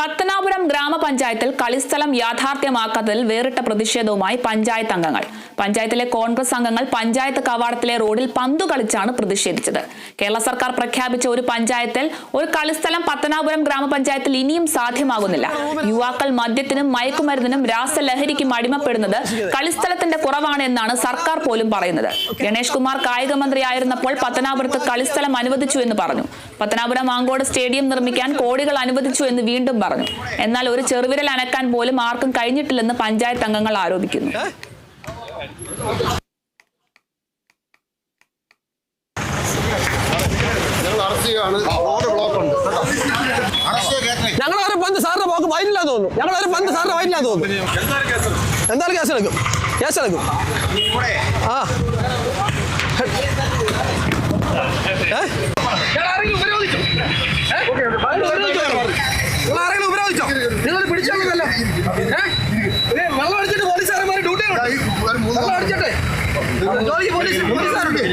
പത്തനാപുരം ഗ്രാമപഞ്ചായത്തിൽ കളിസ്ഥലം യാഥാർത്ഥ്യമാക്കാത്തതിൽ വേറിട്ട പ്രതിഷേധവുമായി പഞ്ചായത്ത് അംഗങ്ങൾ. പഞ്ചായത്തിലെ കോൺഗ്രസ് അംഗങ്ങൾ പഞ്ചായത്ത് കവാടത്തിലെ റോഡിൽ പന്തു കളിച്ചാണ് പ്രതിഷേധിച്ചത്. കേരള സർക്കാർ പ്രഖ്യാപിച്ച ഒരു പഞ്ചായത്തിൽ ഒരു കളിസ്ഥലം പത്തനാപുരം ഗ്രാമപഞ്ചായത്തിൽ ഇനിയും സാധ്യമാകുന്നില്ല. യുവാക്കൾ മദ്യത്തിനും മയക്കുമരുന്നിനും രാസലഹരിക്കും അടിമപ്പെടുന്നത് കളിസ്ഥലത്തിന്റെ കുറവാണ് എന്നാണ് സർക്കാർ പോലും പറയുന്നത്. ഗണേഷ് കുമാർ കായിക മന്ത്രിയായിരുന്നപ്പോൾ പത്തനാപുരത്ത് കളിസ്ഥലം അനുവദിച്ചു എന്ന് പറഞ്ഞു. പത്തനാപുരം മാങ്കോട് സ്റ്റേഡിയം നിർമ്മിക്കാൻ കോടികൾ അനുവദിച്ചു എന്ന് വീണ്ടും പറഞ്ഞു. എന്നാൽ ഒരു ചെറുവിരൽ അനക്കാൻ പോലും ആർക്കും കഴിഞ്ഞിട്ടില്ലെന്ന് പഞ്ചായത്ത് അംഗങ്ങൾ ആരോപിക്കുന്നു. ഞങ്ങൾ അറസ്റ്റ് റോഡ് ബ്ലോക്ക് ഉണ്ട്. ഞങ്ങളൊരു പന്ത് സാറിന്റെ പോക്ക് വൈനില്ല തോന്നുന്നു. ഞങ്ങളൊരു പന്ത് സാറിന്റെ വൈനില്ല തോന്നുന്നു. എന്തായാലും കേസ് എടുക്കും? കേസ് എടുക്കും. ആ. ഏ? വെള്ളം അടിച്ചിട്ട് പോലീസുകാരന്മാർ ഡ്യൂട്ടി വെള്ളം അടിച്ചിട്ടെ. ജോലിക്ക് പോലീസ് പോലീസുകാരുണ്ട്.